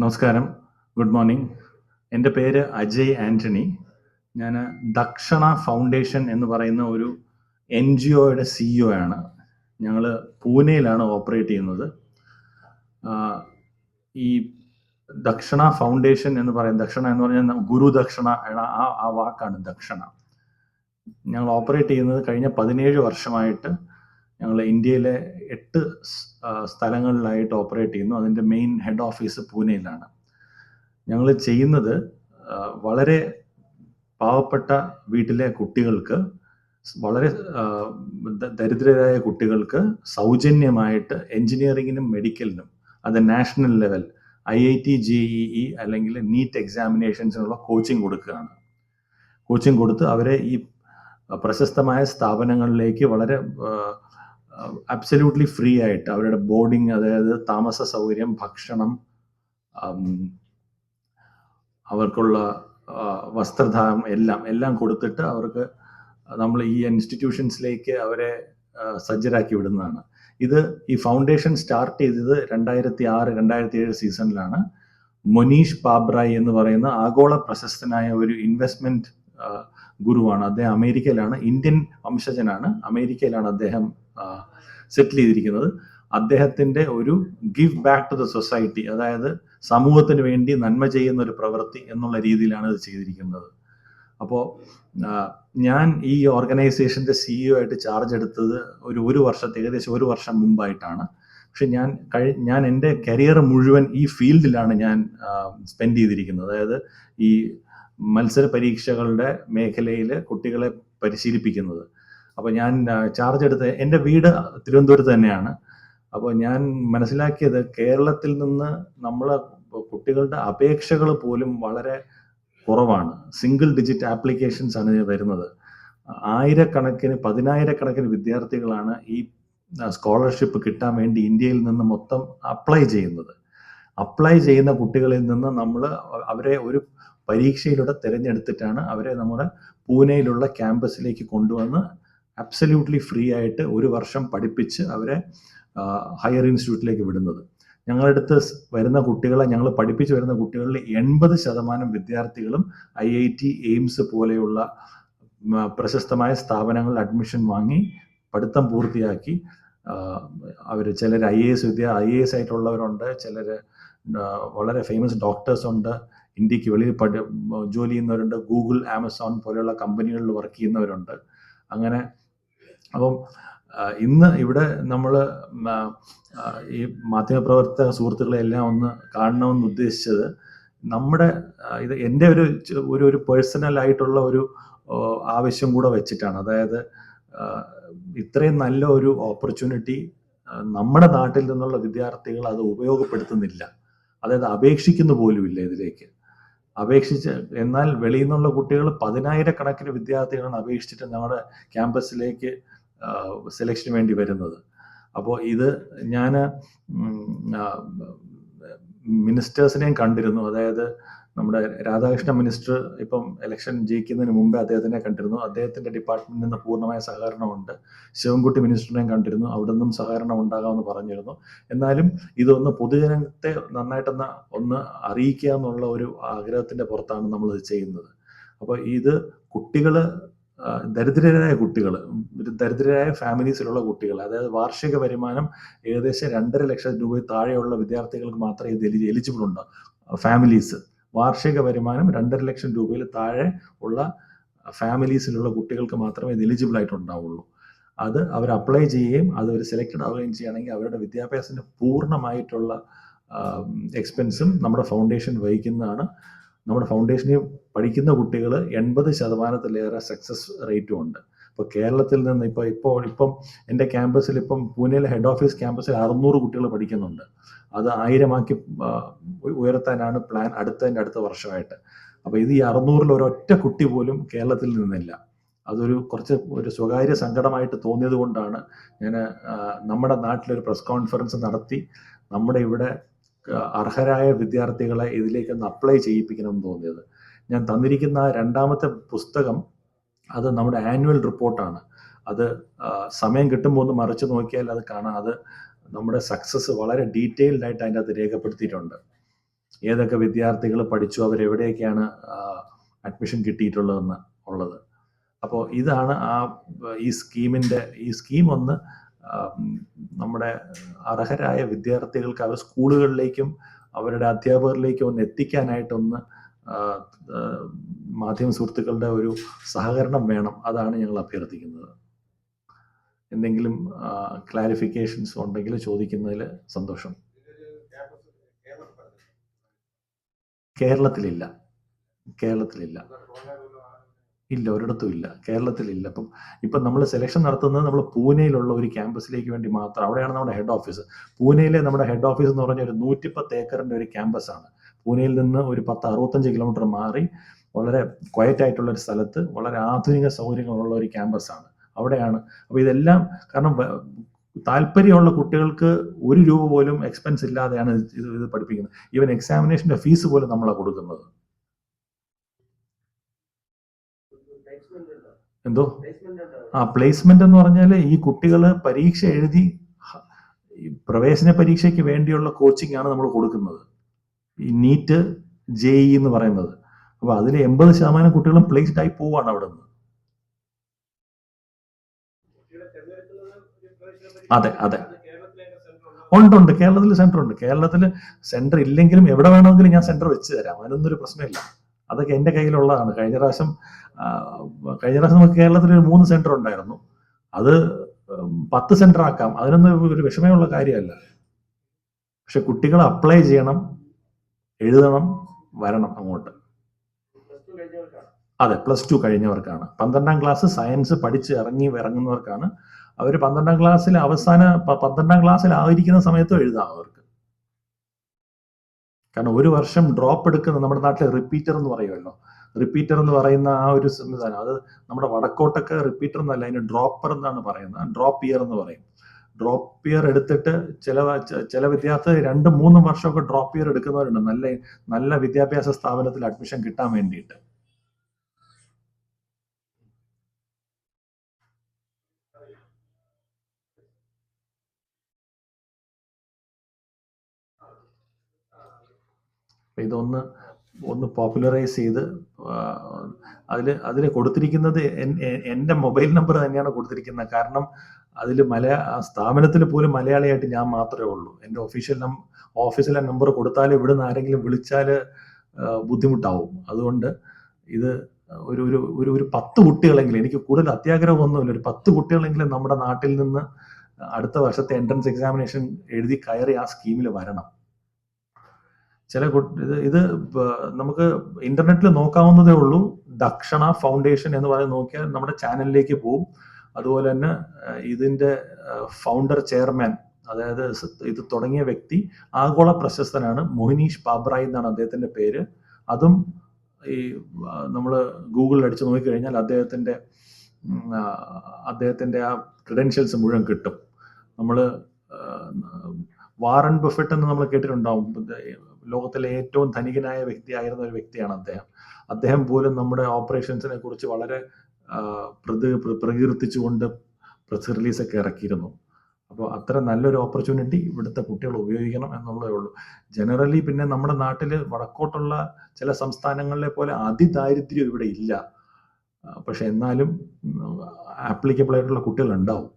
നമസ്കാരം. Good morning. എന്റെ പേര് അജയ് ആന്റണി ഞാൻ ദക്ഷണ ഫൗണ്ടേഷൻ എന്ന് പറയുന്ന ഒരു എൻ ജി ഒയുടെ സിഇഒ ആണ് ഞങ്ങൾ പൂനെയിലാണ് ഓപ്പറേറ്റ് ചെയ്യുന്നത്. ഈ ദക്ഷണ ഫൗണ്ടേഷൻ എന്ന് പറയുന്നത് ദക്ഷണ എന്ന് പറഞ്ഞാൽ ഗുരു ദക്ഷിണ ആ ആ വാക്കാണ് ദക്ഷണ. ഞങ്ങൾ ഓപ്പറേറ്റ് ചെയ്യുന്നത് കഴിഞ്ഞ പതിനേഴ് വർഷമായിട്ട് ഞങ്ങൾ ഇന്ത്യയിലെ എട്ട് സ്ഥലങ്ങളിലായിട്ട് ഓപ്പറേറ്റ് ചെയ്യുന്നു. അതിന്റെ മെയിൻ ഹെഡ് ഓഫീസ് പൂനെയിലാണ്. ഞങ്ങൾ ചെയ്യുന്നത് വളരെ പാവപ്പെട്ട വീട്ടിലെ കുട്ടികൾക്ക് വളരെ ദരിദ്രരായ കുട്ടികൾക്ക് സൗജന്യമായിട്ട് എഞ്ചിനീയറിങ്ങിനും മെഡിക്കലിനും അത് national level I I T J E അല്ലെങ്കിൽ നീറ്റ് എക്സാമിനേഷൻസിനുള്ള കോച്ചിങ് കൊടുക്കുകയാണ്. കോച്ചിങ് കൊടുത്ത് അവരെ ഈ പ്രശസ്തമായ സ്ഥാപനങ്ങളിലേക്ക് വളരെ അബ്സല്യൂട്ട്ലി ഫ്രീ ആയിട്ട് അവരുടെ ബോർഡിങ് അതായത് താമസ സൗകര്യം ഭക്ഷണം അവർക്കുള്ള വസ്ത്രധാരം എല്ലാം എല്ലാം കൊടുത്തിട്ട് അവർക്ക് നമ്മൾ ഈ ഇൻസ്റ്റിറ്റ്യൂഷൻസിലേക്ക് അവരെ സജ്ജരാക്കി വിടുന്നതാണ്. ഇത് ഈ ഫൗണ്ടേഷൻ സ്റ്റാർട്ട് ചെയ്തത് രണ്ടായിരത്തി ആറ് രണ്ടായിരത്തി ഏഴ് സീസണിലാണ് മൊനീഷ് പാബ്രായ് എന്ന് പറയുന്ന ആഗോള പ്രശസ്തനായ ഒരു ഇൻവെസ്റ്റ്മെന്റ് ഗുരുവാണ്. അദ്ദേഹം അമേരിക്കയിലാണ് ഇന്ത്യൻ വംശജനാണ്. അമേരിക്കയിലാണ് അദ്ദേഹം സെറ്റിൽ ചെയ്തിരിക്കുന്നത്. അദ്ദേഹത്തിന്റെ ഒരു give back to the society അതായത് സമൂഹത്തിന് വേണ്ടി നന്മ ചെയ്യുന്ന ഒരു പ്രവൃത്തി എന്നുള്ള രീതിയിലാണ് ഇത് ചെയ്തിരിക്കുന്നത്. അപ്പോൾ ഞാൻ ഈ ഓർഗനൈസേഷന്റെ സിഇഒ ആയിട്ട് ചാർജ് എടുത്തത് ഒരു ഒരു വർഷത്തെ ഏകദേശം ഒരു വർഷം മുമ്പായിട്ടാണ്. പക്ഷെ ഞാൻ കഴി ഞാൻ എന്റെ കരിയർ മുഴുവൻ ഈ ഫീൽഡിലാണ് ഞാൻ സ്പെൻഡ് ചെയ്തിരിക്കുന്നത്. അതായത് ഈ മത്സര പരീക്ഷകളുടെ മേഖലയിൽ കുട്ടികളെ പരിശീലിപ്പിക്കുന്നത്. അപ്പോൾ ഞാൻ ചാർജ് എടുത്ത് എന്റെ വീട് തിരുവനന്തപുരത്ത് തന്നെയാണ്. അപ്പോൾ ഞാൻ മനസ്സിലാക്കിയത് കേരളത്തിൽ നിന്ന് നമ്മളെ കുട്ടികളുടെ അപേക്ഷകൾ പോലും വളരെ കുറവാണ്. സിംഗിൾ ഡിജിറ്റ് ആപ്ലിക്കേഷൻസ് ആണ് വരുന്നത്. ആയിരക്കണക്കിന് പതിനായിരക്കണക്കിന് വിദ്യാർത്ഥികളാണ് ഈ സ്കോളർഷിപ്പ് കിട്ടാൻ വേണ്ടി ഇന്ത്യയിൽ നിന്ന് മൊത്തം അപ്ലൈ ചെയ്യുന്നത്. അപ്ലൈ ചെയ്യുന്ന കുട്ടികളിൽ നിന്ന് നമ്മൾ അവരെ ഒരു പരീക്ഷയിലൂടെ തിരഞ്ഞെടുത്തിട്ടാണ് അവരെ നമ്മുടെ പൂനെയിലുള്ള ക്യാമ്പസിലേക്ക് കൊണ്ടുവന്ന് അബ്സല്യൂട്ട്ലി ഫ്രീ ആയിട്ട് ഒരു വർഷം പഠിപ്പിച്ച് അവരെ ഹയർ ഇൻസ്റ്റിറ്റ്യൂട്ടിലേക്ക് വിടുന്നത്. ഞങ്ങളുടെ അടുത്ത് വരുന്ന കുട്ടികളെ ഞങ്ങൾ പഠിപ്പിച്ച് വരുന്ന കുട്ടികളിൽ എൺപത് ശതമാനം വിദ്യാർത്ഥികളും ഐ ഐ ടി എയിംസ് പോലെയുള്ള പ്രശസ്തമായ സ്ഥാപനങ്ങളിൽ അഡ്മിഷൻ വാങ്ങി പഠിത്തം പൂർത്തിയാക്കി. അവർ ചിലർ I A S Vidya I A S ആയിട്ടുള്ളവരുണ്ട് ചിലർ വളരെ ഫേമസ് ഡോക്ടേഴ്സ് ഉണ്ട്. ഇന്ത്യയ്ക്ക് വെളിയിൽ പഠി ജോലി ചെയ്യുന്നവരുണ്ട്. ഗൂഗിൾ ആമസോൺ പോലെയുള്ള കമ്പനികളിൽ വർക്ക് ചെയ്യുന്നവരുണ്ട്. അങ്ങനെ അപ്പം ഇന്ന് ഇവിടെ നമ്മൾ ഈ മാധ്യമപ്രവർത്തക സുഹൃത്തുക്കളെ എല്ലാം ഒന്ന് കാണണമെന്ന് ഉദ്ദേശിച്ചത് നമ്മുടെ ഇത് എന്റെ ഒരു ഒരു ഒരു പേഴ്സണൽ ആയിട്ടുള്ള ഒരു ആവശ്യം കൂടെ വെച്ചിട്ടാണ്. അതായത് ഇത്രയും നല്ല ഒരു ഓപ്പർച്യൂണിറ്റി നമ്മുടെ നാട്ടിൽ നിന്നുള്ള വിദ്യാർത്ഥികൾ അത് ഉപയോഗപ്പെടുത്തുന്നില്ല. അതായത് അപേക്ഷിക്കുന്നു പോലുമില്ല ഇതിലേക്ക്. അപേക്ഷിച്ച് എന്നാൽ വെളിയിൽ നിന്നുള്ള കുട്ടികൾ പതിനായിരക്കണക്കിന് വിദ്യാർത്ഥികളാണ് അപേക്ഷിച്ചിട്ട് നമ്മുടെ ക്യാമ്പസിലേക്ക് സെലക്ഷന് വേണ്ടി വരുന്നത്. അപ്പോൾ ഇത് ഞാൻ മിനിസ്റ്റേഴ്സിനെയും കണ്ടിരുന്നു. അതായത് നമ്മുടെ രാധാകൃഷ്ണ മിനിസ്റ്റർ ഇപ്പം ഇലക്ഷൻ ജയിക്കുന്നതിന് മുമ്പേ അദ്ദേഹത്തിനെ കണ്ടിരുന്നു. അദ്ദേഹത്തിന്റെ ഡിപ്പാർട്ട്മെന്റിൽ നിന്ന് പൂർണമായ സഹകരണമുണ്ട്. ശിവൻകുട്ടി മിനിസ്റ്ററിനെയും കണ്ടിരുന്നു. അവിടെ നിന്നും സഹകരണം ഉണ്ടാകാമെന്ന് പറഞ്ഞിരുന്നു. എന്നാലും ഇതൊന്ന് പൊതുജനത്തെ നന്നായിട്ടൊന്ന് ഒന്ന് അറിയിക്കുക എന്നുള്ള ഒരു ആഗ്രഹത്തിന്റെ പുറത്താണ് നമ്മൾ ഇത് ചെയ്യുന്നത്. അപ്പോൾ ഇത് കുട്ടികൾ ദരിദ്രരായ കുട്ടികൾ ദരിദ്രരായ ഫാമിലീസിലുള്ള കുട്ടികൾ അതായത് വാർഷിക വരുമാനം ഏകദേശം രണ്ടര ലക്ഷം രൂപ താഴെയുള്ള വിദ്യാർത്ഥികൾക്ക് മാത്രമേ ഇത് എലിജിബിൾ ഉണ്ട്? ഫാമിലീസ് വാർഷിക വരുമാനം രണ്ടര ലക്ഷം രൂപയിൽ താഴെ ഉള്ള ഫാമിലീസിലുള്ള കുട്ടികൾക്ക് മാത്രമേ ഇത് എലിജിബിൾ ആയിട്ടുണ്ടാവുള്ളൂ. അത് അവർ അപ്ലൈ ചെയ്യുകയും അത് അവർ സെലക്റ്റഡ് ആവുകയും ചെയ്യുകയാണെങ്കിൽ അവരുടെ വിദ്യാഭ്യാസത്തിന് പൂർണമായിട്ടുള്ള എക്സ്പെൻസും നമ്മുടെ ഫൗണ്ടേഷൻ വഹിക്കുന്നതാണ്. നമ്മുടെ ഫൗണ്ടേഷനിൽ പഠിക്കുന്ന കുട്ടികൾ എൺപത് ശതമാനത്തിലേറെ സക്സസ് റേറ്റും ഉണ്ട്. ഇപ്പോൾ കേരളത്തിൽ നിന്ന് ഇപ്പോൾ ഇപ്പോൾ ഇപ്പം എന്റെ ക്യാമ്പസിൽ ഇപ്പം പൂനെയിലെ ഹെഡ് ഓഫീസ് ക്യാമ്പസിൽ അറുന്നൂറ് കുട്ടികൾ പഠിക്കുന്നുണ്ട്. അത് ആയിരമാക്കി ഉയർത്താനാണ് പ്ലാൻ അടുത്തതിന്റെ അടുത്ത വർഷമായിട്ട്. അപ്പോൾ ഇത് ഈ അറുന്നൂറിൽ ഒരൊറ്റ കുട്ടി പോലും കേരളത്തിൽ നിന്നില്ല. അതൊരു കുറച്ച് ഒരു സ്വകാര്യ സങ്കടമായിട്ട് തോന്നിയത് കൊണ്ടാണ് ഞാൻ നമ്മുടെ നാട്ടിലൊരു പ്രസ് കോൺഫറൻസ് നടത്തി നമ്മുടെ ഇവിടെ അർഹരായ വിദ്യാർത്ഥികളെ ഇതിലേക്ക് ഒന്ന് അപ്ലൈ ചെയ്യിപ്പിക്കണമെന്ന് തോന്നിയത്. ഞാൻ തന്നിരിക്കുന്ന രണ്ടാമത്തെ പുസ്തകം അത് നമ്മുടെ ആനുവൽ റിപ്പോർട്ടാണ് അത് സമയം കിട്ടുമ്പോൾ ഒന്ന് മറിച്ച് നോക്കിയാൽ അത് കാണാം. അത് നമ്മുടെ സക്സസ് വളരെ ഡീറ്റെയിൽഡ് ആയിട്ട് അതിന്റെ അത് രേഖപ്പെടുത്തിയിട്ടുണ്ട്. ഏതൊക്കെ വിദ്യാർത്ഥികൾ പഠിച്ചു അവരെവിടെയൊക്കെയാണ് അഡ്മിഷൻ കിട്ടിയിട്ടുള്ളതെന്ന് ഉള്ളത്. അപ്പോൾ ഇതാണ് ആ ഈ സ്കീമിന്റെ ഈ സ്കീം ഒന്ന് നമ്മുടെ അർഹരായ വിദ്യാർത്ഥികൾക്ക് അവർ സ്കൂളുകളിലേക്കും അവരുടെ അധ്യാപകരിലേക്കും ഒന്ന് എത്തിക്കാനായിട്ടൊന്ന് മാധ്യമ സുഹൃത്തുക്കളുടെ ഒരു സഹകരണം വേണം. അതാണ് ഞങ്ങൾ അഭ്യർത്ഥിക്കുന്നത്. എന്തെങ്കിലും ക്ലാരിഫിക്കേഷൻസ് ഉണ്ടെങ്കിൽ ചോദിക്കുന്നതിൽ സന്തോഷം. കേരളത്തിലില്ല. കേരളത്തിലില്ല. ഇല്ല ഒരിടത്തും ഇല്ല. കേരളത്തിലില്ല. അപ്പം ഇപ്പം നമ്മൾ സെലക്ഷൻ നടത്തുന്നത് നമ്മൾ പൂനെയിലുള്ള ഒരു ക്യാമ്പസിലേക്ക് വേണ്ടി മാത്രം അവിടെയാണ് നമ്മുടെ ഹെഡ് ഓഫീസ് പൂനെയിലെ നമ്മുടെ ഹെഡ് ഓഫീസ് എന്ന് പറഞ്ഞ ഒരു നൂറ്റിപ്പത്ത് ഏക്കറിന്റെ ഒരു ക്യാമ്പസാണ് പൂനെയിൽ നിന്ന് ഒരു പത്ത് അറുപത്തഞ്ച് കിലോമീറ്റർ മാറി വളരെ ക്വയറ്റ് ആയിട്ടുള്ള ഒരു സ്ഥലത്ത് വളരെ ആധുനിക സൗകര്യങ്ങളുള്ള ഒരു ക്യാമ്പസാണ് അവിടെയാണ്. അപ്പോൾ ഇതെല്ലാം കാരണം താല്പര്യമുള്ള കുട്ടികൾക്ക് ഒരു രൂപ പോലും എക്സ്പെൻസ് ഇല്ലാതെയാണ് ഇത് ഇത് പഠിപ്പിക്കുന്നത്. ഈവൻ എക്സാമിനേഷന്റെ ഫീസ് പോലും നമ്മളാണ് കൊടുക്കുന്നത്. എന്തോ? ആ പ്ലേസ്മെന്റ് എന്ന് പറഞ്ഞാൽ ഈ കുട്ടികൾ പരീക്ഷ എഴുതി പ്രവേശന പരീക്ഷയ്ക്ക് വേണ്ടിയുള്ള കോച്ചിങ് ആണ് നമ്മൾ കൊടുക്കുന്നത്. ഈ നീറ്റ് ജെ ഇ എന്ന് പറയുന്നത്. അപ്പൊ അതിൽ എൺപത് ശതമാനം കുട്ടികളും പ്ലേസ്ഡ് ആയി പോവാണ് അവിടെ നിന്ന് അതെ അതെ. ഉണ്ട്? ഉണ്ട് കേരളത്തിൽ സെന്റർ ഉണ്ട്. കേരളത്തിൽ സെന്റർ ഇല്ലെങ്കിലും എവിടെ വേണമെങ്കിലും ഞാൻ സെന്റർ വെച്ച് തരാം. അതിനൊന്നും ഒരു പ്രശ്നമില്ല. അതൊക്കെ എന്റെ കയ്യിലുള്ളതാണ്. കഴിഞ്ഞ പ്രാവശ്യം കഴിഞ്ഞ പ്രാവശ്യം നമുക്ക് കേരളത്തിൽ ഒരു മൂന്ന് സെന്റർ ഉണ്ടായിരുന്നു. അത് പത്ത് സെന്റർ ആക്കാം. അതിനൊന്നും ഒരു വിഷമമുള്ള കാര്യമല്ല. പക്ഷെ കുട്ടികൾ അപ്ലൈ ചെയ്യണം എഴുതണം വരണം അങ്ങോട്ട്. അതെ പ്ലസ് ടു കഴിഞ്ഞവർക്കാണ്. പന്ത്രണ്ടാം ക്ലാസ് സയൻസ് പഠിച്ച് ഇറങ്ങി ഇറങ്ങുന്നവർക്കാണ്. അവർ പന്ത്രണ്ടാം ക്ലാസ്സിൽ അവസാന പന്ത്രണ്ടാം ക്ലാസ്സിൽ ആയിരിക്കുന്ന സമയത്തും എഴുതാം അവർക്ക്. കാരണം ഒരു വർഷം ഡ്രോപ്പ് എടുക്കുന്ന നമ്മുടെ നാട്ടിൽ റിപ്പീറ്റർ എന്ന് പറയുമല്ലോ. റിപ്പീറ്റർ എന്ന് പറയുന്ന ആ ഒരു സംവിധാനം. അത് നമ്മുടെ വടക്കോട്ടൊക്കെ റിപ്പീറ്റർ എന്നല്ല അതിന് ഡ്രോപ്പർ എന്നാണ് പറയുന്നത്. ഡ്രോപ്പ് ഇയർ എന്ന് പറയും. ഡ്രോപ്പ് ഇയർ എടുത്തിട്ട് ചില ചില വിദ്യാർത്ഥി രണ്ട് മൂന്ന് വർഷമൊക്കെ ഡ്രോപ്പ് ഇയർ എടുക്കുന്നവരുണ്ട്. നല്ല നല്ല വിദ്യാഭ്യാസ സ്ഥാപനത്തിൽ അഡ്മിഷൻ കിട്ടാൻ വേണ്ടിയിട്ട്. ഇതൊന്ന് ഒന്ന് പോപ്പുലറൈസ് ചെയ്ത് അതിൽ അതിൽ കൊടുത്തിരിക്കുന്നത് എൻ- എന്റെ മൊബൈൽ നമ്പർ തന്നെയാണ് കൊടുത്തിരിക്കുന്നത്. കാരണം അതിൽ മലയാ ആ സ്ഥാപനത്തിൽ പോലും മലയാളിയായിട്ട് ഞാൻ മാത്രമേ ഉള്ളൂ. എന്റെ ഒഫീഷ്യൽ നം ഓഫീസിലെ നമ്പർ കൊടുത്താൽ ഇവിടുന്ന് ആരെങ്കിലും വിളിച്ചാൽ ബുദ്ധിമുട്ടാവും. അതുകൊണ്ട് ഇത് ഒരു ഒരു ഒരു ഒരു പത്ത് കുട്ടികളെങ്കിലും എനിക്ക് കൂടുതൽ അത്യാഗ്രഹമൊന്നുമില്ല. ഒരു പത്ത് കുട്ടികളെങ്കിലും നമ്മുടെ നാട്ടിൽ നിന്ന് അടുത്ത വർഷത്തെ എൻട്രൻസ് എക്സാമിനേഷൻ എഴുതി കയറി ആ സ്കീമിൽ വരണം. ചില ഇത് ഇത് നമുക്ക് ഇന്റർനെറ്റിൽ നോക്കാവുന്നതേ ഉള്ളൂ. ദക്ഷണ ഫൗണ്ടേഷൻ എന്ന് പറഞ്ഞ് നോക്കിയാൽ നമ്മുടെ ചാനലിലേക്ക് പോകും അതുപോലെ തന്നെ ഇതിന്റെ ഫൗണ്ടർ ചെയർമാൻ അതായത് ഇത് തുടങ്ങിയ വ്യക്തി ആഗോള പ്രശസ്തനാണ്. മോഹിനീഷ് പാബ്രായ് എന്നാണ് അദ്ദേഹത്തിന്റെ പേര്. അതും ഈ നമ്മൾ ഗൂഗിളിൽ അടിച്ച് നോക്കിക്കഴിഞ്ഞാൽ അദ്ദേഹത്തിന്റെ അദ്ദേഹത്തിന്റെ ആ ക്രെഡൻഷ്യൽസ് മുഴുവൻ കിട്ടും. നമ്മൾ വാറൻ ബഫറ്റ് എന്ന് നമ്മൾ കേട്ടിട്ടുണ്ടാവും. ലോകത്തിലെ ഏറ്റവും ധനികനായ വ്യക്തിയായിരുന്ന ഒരു വ്യക്തിയാണ് അദ്ദേഹം. അദ്ദേഹം പോലും നമ്മുടെ ഓപ്പറേഷൻസിനെ കുറിച്ച് വളരെ പ്രതി പ്രകീർത്തിച്ചുകൊണ്ട് പ്രസ് റിലീസൊക്കെ ഇറക്കിയിരുന്നു. അപ്പോൾ അത്ര നല്ലൊരു ഓപ്പർച്യൂണിറ്റി ഇവിടുത്തെ കുട്ടികൾ ഉപയോഗിക്കണം എന്നുള്ളതേ ഉള്ളൂ. ജനറലി പിന്നെ നമ്മുടെ നാട്ടിൽ വടക്കോട്ടുള്ള ചില സംസ്ഥാനങ്ങളിലെ പോലെ അതിദാരിദ്ര്യം ഇവിടെ ഇല്ല. പക്ഷെ എന്നാലും ആപ്ലിക്കബിൾ ആയിട്ടുള്ള കുട്ടികൾ ഉണ്ടാവും